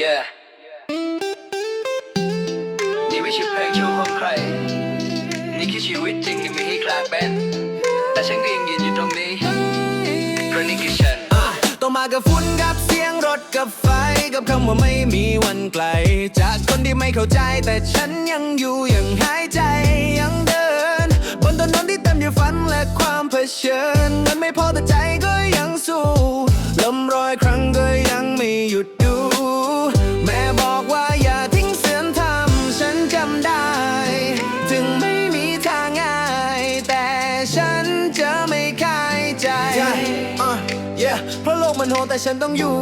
Yeah นี่ไม่ใช่เพลงชว์ของใคร นี่คือชีวิตจริงที่มีให้กลางเป็น แต่ฉันก็ยังยืนอยู่ตรงนี้เพราะนี่คือฉันต้องมากับฝุ่นกับเสียงรถกับไฟกับคำว่าไม่มีวันไกล จากคนที่ไม่เข้าใจ แต่ฉันยังอยู่ยังหายใจยังเดิน บนถนนที่เต็มด้วยฝันและความเผชิญเงินไม่พอแต่ใจก็ยัง เพราะโลกมันโหดแต่ฉันต้องอยู่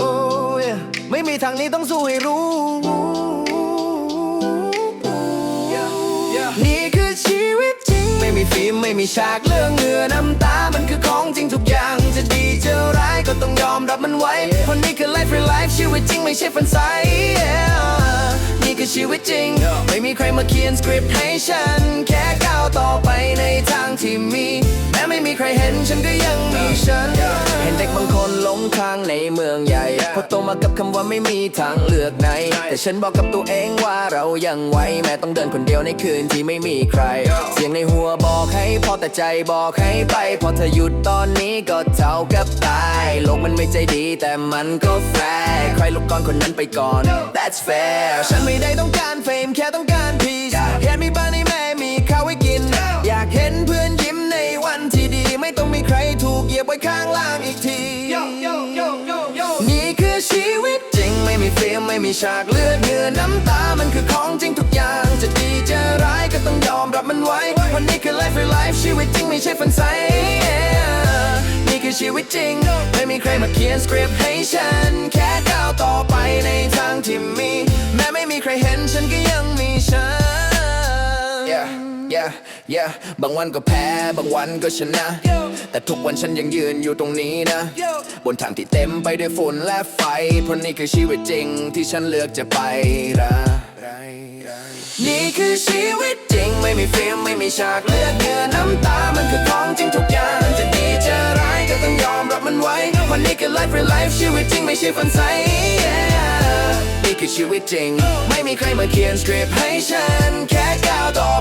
oh, yeah ไม่มีทางนี้ต้องสู้ให้รู้ นี่คือชีวิตจริง ไม่มีฟิล์มไม่มีฉากเรื่องเหงื่อน้ำตา มันคือของจริงทุกอย่าง จะดีจะร้ายก็ต้องยอมรับมันไว้ เพราะนี่คือ life real life ชีวิตจริงไม่ใช่ฝันใส yeah นี่คือชีวิตจริง ไม่มีใครมาเขียนสคริปต์ให้ฉันแค่ก้าว ฉันก็ยังมีฉัน เห็นเด็กบางคนหลงทางในเมืองใหญ่เพราะโตมากับคำว่าไม่มีทางเลือกไหน แต่ฉันบอกกับตัวเองว่าเรายังไหวแม้ต้องเดินคนเดียวในคืนที่ไม่มีใคร เสียงในหัวบอกให้พอแต่ใจบอกให้ไป พอเธอหยุดตอนนี้ก็เท่ากับตายโลกมันไม่ใจดีแต่มันก็แฟร์ใครลุกก่อนคนนั้นไปก่อน That's fair ฉันไม่ได้ต้องการเฟมแค่ต้องการ ไม่มีฉากเลือดเหงื่อน้ำตา มันคือของจริงทุกอย่าง จะดีจะร้ายก็ต้องยอมรับมันไว้เพราะนี่คือ life real life ชีวิตจริงไม่ใช่ฝันใส Yeah นี่คือชีวิตจริง ไม่มีใครมาเขียนสคริปต์ให้ฉัน แค่ก้าวต่อไปในทางที่มี แม้ไม่มีใครเห็นฉันก็ยังมี yeah yeah บางวันก็แพ้บางวันก็ชนะ แต่ทุกวันฉันยังยืนอยู่ตรงนี้นะ บนทางที่เต็มไปด้วยฝุ่นและไฟ เพราะนี่คือชีวิตจริงที่ฉันเลือกจะไปละนี่คือชีวิตจริงไม่มีฟิล์มไม่มีฉากเลือดเนื้อน้ำตา มันคือของจริงทุกอย่างจะดีจะร้ายก็ต้องยอมรับมันไว้เพราะนี่คือ life real life ชีวิตจริงไม่ใช่ฝันใส Yeah นี่คือชีวิตจริง ไม่มีใครมาเขียนสคริปต์ให้ฉันแค่ก้าวต่อ